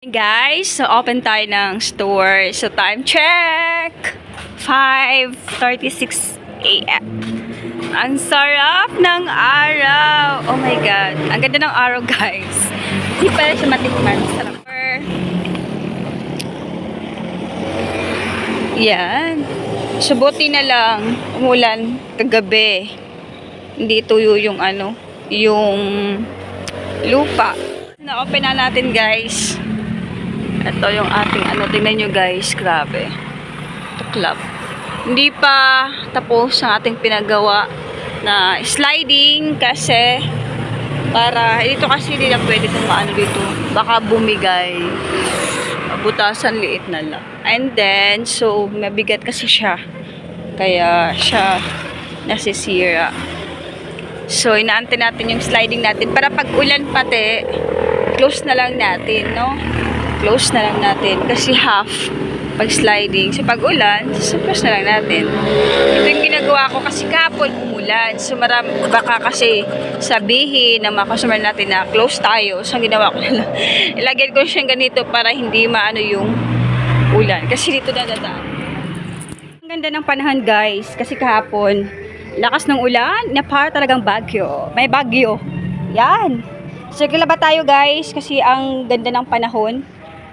Guys, so open tayo ng store. So time check! 5.36 a.m. Ang sarap ng araw! Oh my God! Ang ganda ng araw guys. Hindi pala siya matikman. Sarap. Yan. So buti na lang, umulan kagabi. Hindi tuyo yung ano, yung lupa. Na-open na natin guys. Ito yung ating ano, tingnan nyo guys, grabe. Club. Hindi pa tapos ang ating pinagawa na sliding kasi para dito kasi hindi na pwede itong maano dito. Baka bumigay. Butasan liit na lang. And then, so mabigat kasi siya. Kaya siya nasisira. So, inaantay natin yung sliding natin para pag ulan pati, close na lang natin, no? Close na lang natin. Kasi half pag sliding. So, pag ulan, so close na lang natin. Ito yung ginagawa ko kasi kapon umulan. So, maram, baka kasi sabihin ng mga customer natin na close tayo. So, ang ginawa ko na lang. Ilagyan ko siyang ganito para hindi maano yung ulan. Kasi dito dadadaan. Ang ganda ng panahon guys. Kasi kahapon, lakas ng ulan na para talagang bagyo. May bagyo. Yan. So, kilaba tayo guys kasi ang ganda ng panahon.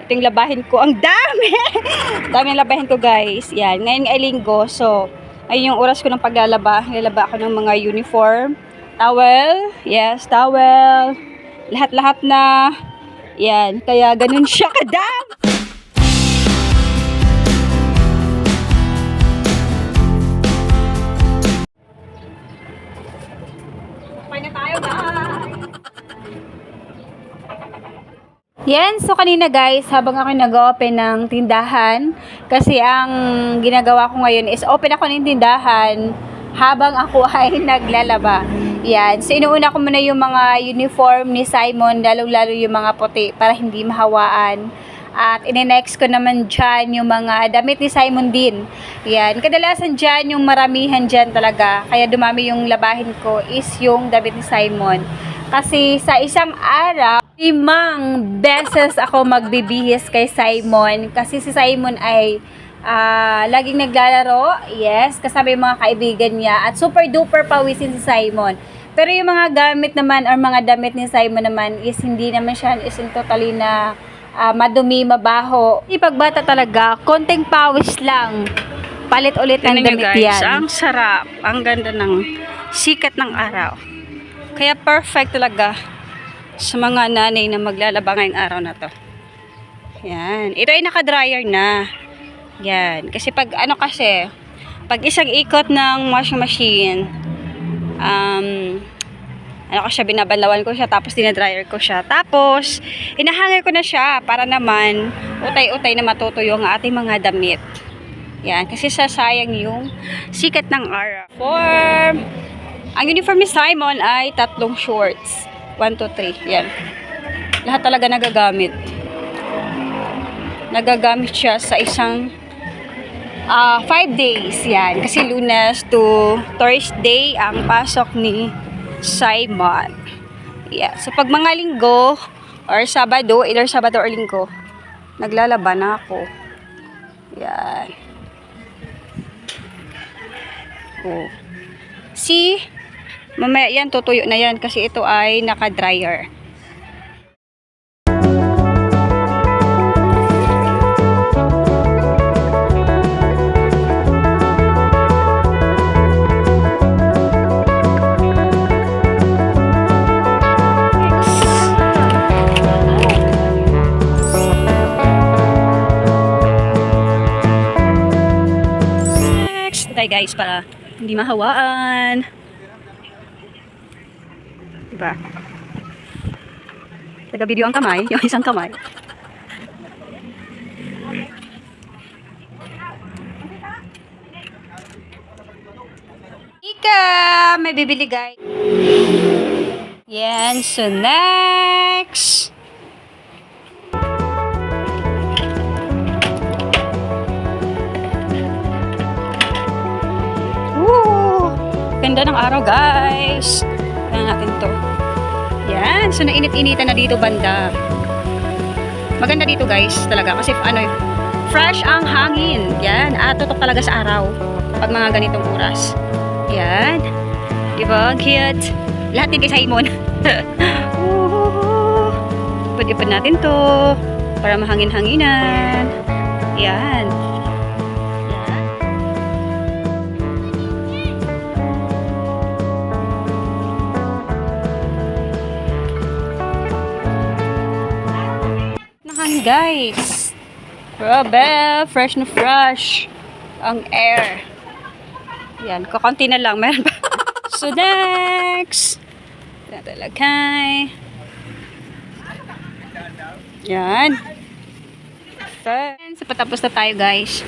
Ito yung labahin ko. Ang dami! dami yung labahin ko guys. Yan. Ngayon ay linggo. So, ayun yung oras ko ng paglalaba. Nilalaba ako ng mga uniform. Towel. Yes, towel. Lahat-lahat na. Yan. Kaya ganun siya kadam. Yan, so kanina guys, habang ako nag-open ng tindahan, kasi ang ginagawa ko ngayon is open ako ng tindahan habang ako ay naglalaba. Yan, so inuuna ko muna yung mga uniform ni Simon, lalo-lalo yung mga puti para hindi mahawaan. At ine-next ko naman dyan yung mga damit ni Simon din. Yan, kadalasan dyan yung maramihan dyan talaga. Kaya dumami yung labahin ko is yung damit ni Simon. Kasi sa isang araw, limang beses ako magbibihis kay Simon. Kasi si Simon ay ah, laging naglalaro. Yes, kasama yung mga kaibigan niya. At super duper pawisin si Simon. Pero yung mga gamit naman or mga damit ni Simon naman is hindi naman siya is in totally na ah, madumi, mabaho. Ipagbata talaga, konting pawis lang. Palit ulit ng damit guys, yan. ang sarap. Ang ganda ng sikat ng araw. Kaya perfect talaga sa mga nanay na maglalaba ngayong araw na to. Yan. Ito ay naka-dryer na. Yan. Kasi pag ano kasi, pag isang ikot ng washing machine, um, ano ko siya, binabanlawan ko siya, tapos dinadryer ko siya. Tapos, inahangin ko na siya para naman utay-utay na matutuyo ang ating mga damit. Yan, kasi sasayang yung sikat ng araw. For, ang uniform ni Simon ay tatlong shorts. 1, 2, 3. Yan. Lahat talaga nagagamit. Nagagamit siya sa isang 5 days. Yan. Kasi lunes to Thursday ang pasok ni Simon. Yeah. So, pag mga linggo or Sabado, either Sabado or linggo, naglalaba na ako. Yan. Oh. See? Mamaya yan, tutuyo na yan kasi ito ay naka-dryer. Guys para hindi mahawaan. Diba? Taga-video ang kamay, yung isang kamay. Ika! May bibili guys. Yan, so next. Woo! Ganda ng araw guys. Natin to. Yan. So, nainit-initan na dito banda. Maganda dito guys, talaga. Kasi ano, fresh ang hangin. Yan, at tutok talaga sa araw. Pag mga ganitong oras. Yan. Diba? Cute. Lahat din kay Simon. Ipad-ipad natin to. Para mahangin-hanginan. Yan. Guys. Grabe, fresh na fresh ang air. Yan, kakunti na lang. Meron pa. so next. Natalagay. Yan. So patapos na tayo guys.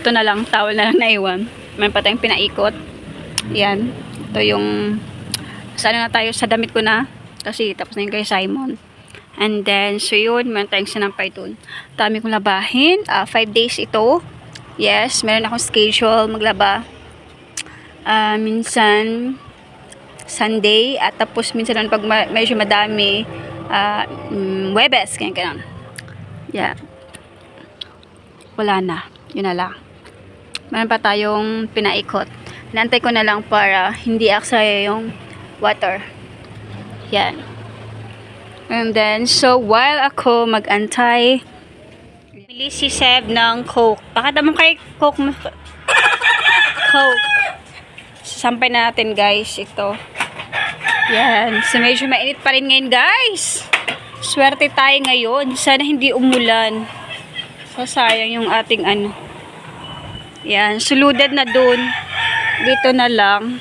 Ito na lang, towel na lang naiwan. Meron pa tayong pinaikot. Yan. Ito yung sana na tayo sa damit ko na. Kasi tapos na yung kay Simon. And then, so yun, meron tayong sinampay dun. Dami kong labahin. Ah, five days ito. Yes, meron akong schedule maglaba. Ah, minsan, Sunday. At tapos, minsan naman pag ma- medyo madami, ah, mm, Webes, ganyan ganyan. Yeah. Wala na. Yun na lang. Meron pa tayong pinaikot. Nantay ko na lang para hindi aksaya yung water. Yan. And then, so while ako mag-antay, bili si Seb ng Coke. Bakit naman kay Coke? Coke. Sampay na natin guys, ito. Yan. So medyo mainit pa rin ngayon guys. Swerte tayo ngayon. Sana hindi umulan. Sasayang yung ating ano. Yan. Suluded na dun. Dito na lang.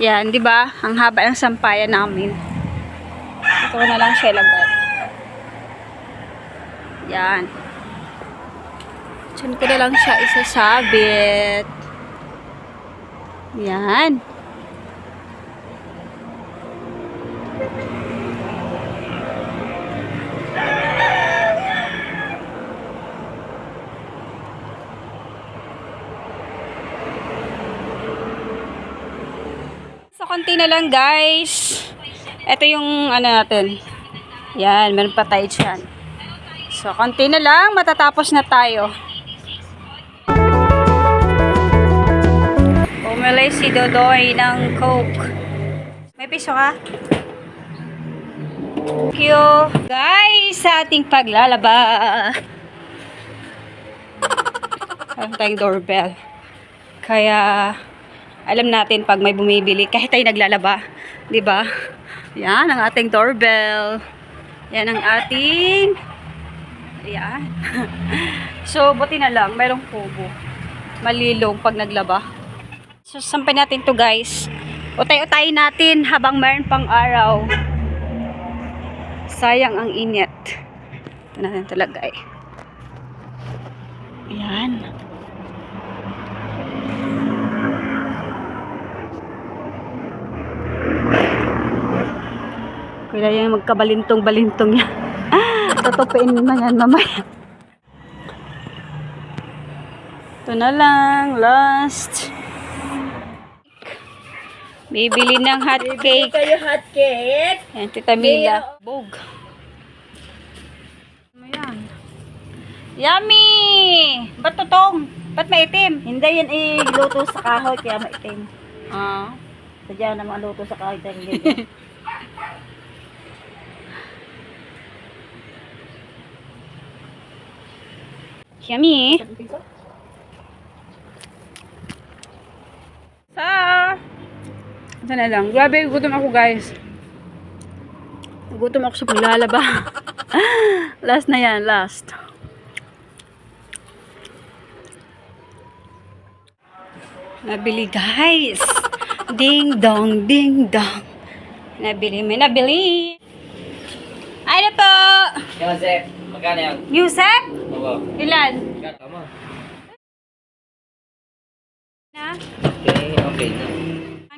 Yan, di ba? Ang haba ng sampayan namin. Ito na lang siya lagay. Yan. Diyan ko na lang siya isasabit. Yan. So, konti na lang guys. Ito yung ano natin. Yan, meron pa tayo dyan. So, konti na lang. Matatapos na tayo. Bumili si Dodoy ng Coke. May piso ka? Thank you. Guys, sa ating paglalaba. Meron tayong doorbell. Kaya, alam natin pag may bumibili, kahit tayo naglalaba, 'di ba? Yan ang ating doorbell. Yan ang ating Yan. so, buti na lang, mayroong kubo. Malilong pag naglaba. So, sampay natin to guys. Utay-utay natin habang mayroon pang araw. Sayang ang init. Ito natin talaga eh. Yan. Kaya yung magkabalintong-balintong yan. Tutupiin mo yan mamaya. Ito na lang. Last. Bibili ng hot cake. kayo hot cake. Ayan, Tita Mila. Bog. Ano yan? Yummy! Ba't totong? Ba't maitim? Hindi yan iluto sa kahoy kaya maitim. Ah. Sadya naman luto sa kahoy hindi. Yummy. Sa... Ito na lang. Grabe, gutom ako guys. Gutom ako sa paglalaba. last na yan, last. Nabili guys. Ding dong, ding dong. Nabili, may nabili. Ano po? Joseph, magkano yan? Yusef? Ilan? Tama. Na? Okay, okay na.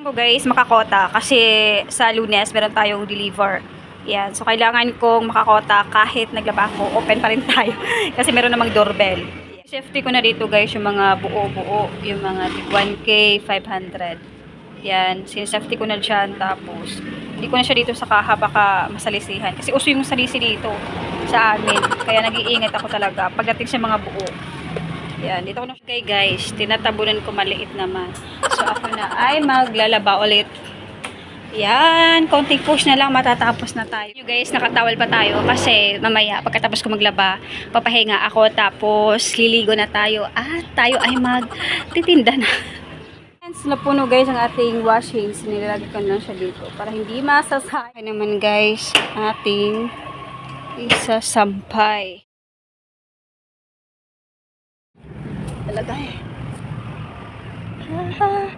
Kailangan ko guys makakota kasi sa lunes meron tayong deliver. Yan. So, kailangan kong makakota kahit naglaba ako. Open pa rin tayo. kasi meron namang doorbell. Safety ko na dito guys yung mga buo-buo. Yung mga tig 1K, 500. Yan. Sinsafety ko na dyan. Tapos, Hindi ko na siya dito sa kaha baka masalisihan. Kasi uso yung salisi dito sa amin. Kaya nag-iingat ako talaga pagdating sa mga buo. Yan, dito ko na siya guys. Tinatabunan ko maliit naman. So ako na ay maglalaba ulit. Yan, konting push na lang matatapos na tayo. You guys, nakatawal pa tayo kasi mamaya pagkatapos ko maglaba, papahinga ako tapos liligo na tayo at tayo ay magtitinda na. Hands na puno guys ang ating washing. Nilalagay ko na siya dito para hindi masasay. Kaya naman guys, ating isasampay. Talaga eh. Ah.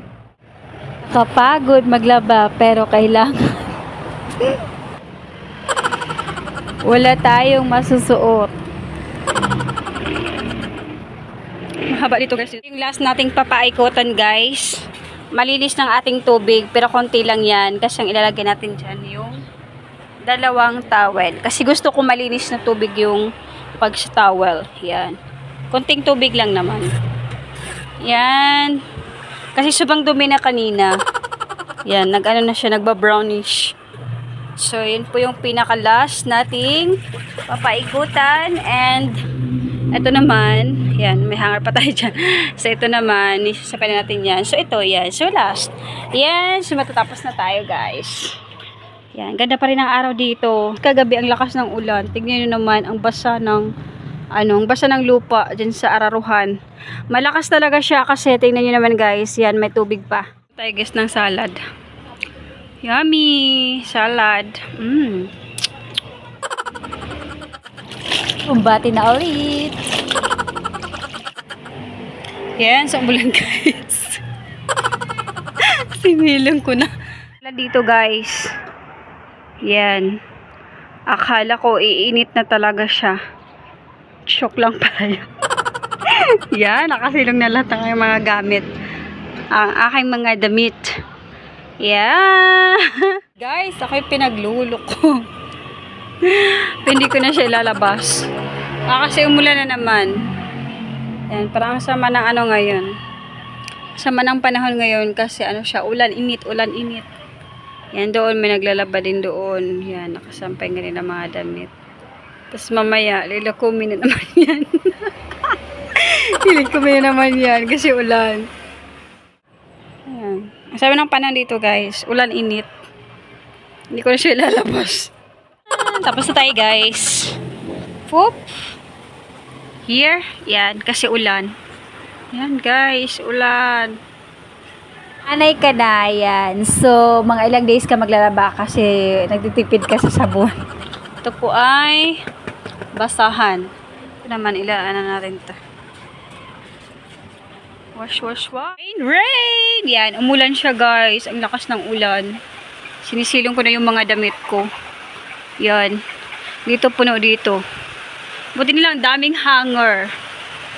Kapagod maglaba pero kailangan. Wala tayong masusuot. Mahaba dito guys. Yung last nating papaikotan guys. Malinis ng ating tubig pero konti lang yan kasi ang ilalagay natin dyan yung dalawang towel. Kasi gusto ko malinis na tubig yung pag sa towel. Yan. Konting tubig lang naman. Yan. Kasi sobrang dumi na kanina. Yan, nag-ano na siya, nagba-brownish. So, yun po yung pinaka-last nating papaikutan. And, ito naman, yan, may hanger pa tayo dyan. So, ito naman, isasapin na natin yan. So, ito, yan. So, last. Yan, so matatapos na tayo, guys. Yan, ganda pa rin ang araw dito. Kagabi, ang lakas ng ulan. Tignan nyo naman, ang basa ng ano, ang basa ng lupa dyan sa Araruhan. Malakas talaga siya kasi tingnan nyo naman guys, yan may tubig pa. Tayo guys ng salad. Yummy! Salad. Mmm. Umbati na ulit. Yan, sa ulan guys. Sinilong ko na. Dito guys. Yan. Akala ko iinit na talaga siya. Shock lang pala yun. Yan, nakasilong na lahat ng mga gamit. Ang aking mga damit. Yeah! Guys, ako'y pinaglulok ko. Hindi ko na siya ilalabas. Ah, kasi umulan na naman. Yan, parang ang sama ng ano ngayon. Sama ng panahon ngayon kasi ano siya, ulan, init, ulan, init. Yan, doon may naglalaba din doon. Yan, nakasampay nga rin ang mga damit. Tapos mamaya, lilakumin na naman yan. lilakumin na naman yan kasi ulan. Ayan. Sabi ng panahon dito guys, ulan, init. Hindi ko na siya ilalabas. Tapos na tayo guys. Poop. Here. Yan, kasi ulan. Yan guys, ulan. Anay ka na yan. So, mga ilang days ka maglalaba kasi nagtitipid ka sa sabon. Ito po ay basahan. Ito naman, ilaan na natin ito. Wash, wash, wash. Rain, rain! Yan, umulan siya guys. Ang lakas ng ulan. Sinisilong ko na yung mga damit ko. Yan. Dito puno dito. Buti nila ang daming hanger.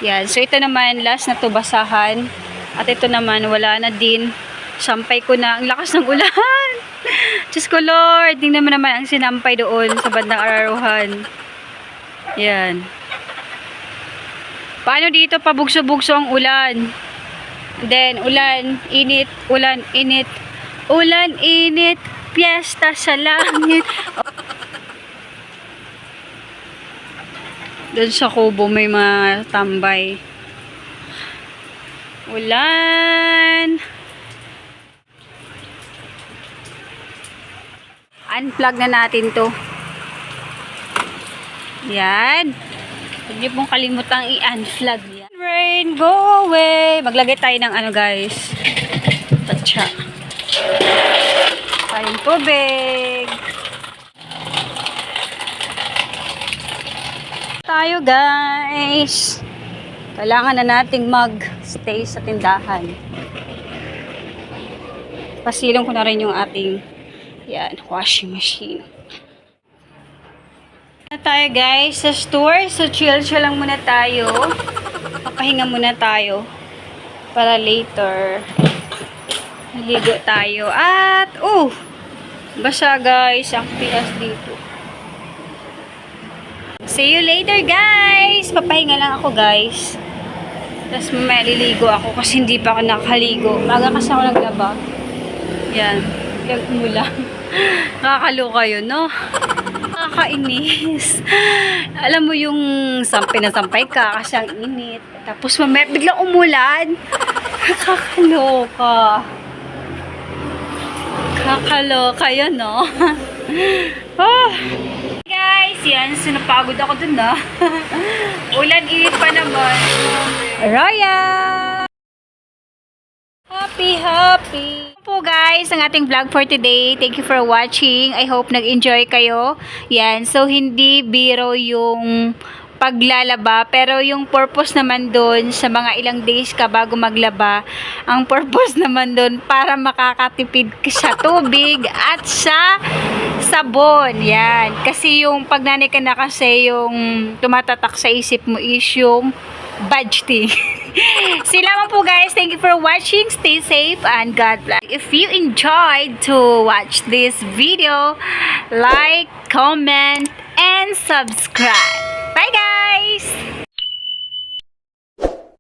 Yan. So, ito naman, last na to basahan. At ito naman, wala na din. Sampay ko na. Ang lakas ng ulan. Diyos ko, Lord. Tingnan mo naman ang sinampay doon sa bandang araruhan. Yan. Paano dito pabugso-bugso ang ulan? Then, ulan, init, ulan, init. Ulan, init, piyesta sa langit. Doon sa kubo may mga tambay. Ulan. Unplug na natin to. Yan. Huwag niyo pong kalimutang i-unplug yan. Rain, go away. Maglagay tayo ng ano guys. Tatsa. Tayong tubig. Tayo guys. Kailangan na nating mag-stay sa tindahan. Pasilong ko na rin yung ating yan, washing machine na tayo guys sa store. So chill chill lang muna tayo. Papahinga muna tayo para later maligo tayo. At oh, basa guys ang pilas dito. See you later guys. Papahinga lang ako guys. Tapos mamaya liligo ako kasi hindi pa ako nakaligo. Maga kasi ako naglaba. Yan. Kaya umulan. Nakakaloka yun, no? Nakakainis. Alam mo yung sampay na sampay ka kasi ang init. Tapos mamaya biglang umulan. Nakakaloka. Kakaloka yun, no? ah. Guys, yan. Sinapagod ako dun, na. Ulan, init pa naman. Royal! Happy, happy! po guys, ang ating vlog for today. Thank you for watching. I hope nag-enjoy kayo. Yan, so hindi biro yung paglalaba, pero yung purpose naman doon sa mga ilang days ka bago maglaba, ang purpose naman doon para makakatipid ka sa tubig at sa sabon. Yan. Kasi yung pagnanay ka na kasi yung tumatatak sa isip mo is yung budgeting. Sila po guys. Thank you for watching. Stay safe and God bless. If you enjoyed to watch this video, like, comment, and subscribe. Bye guys!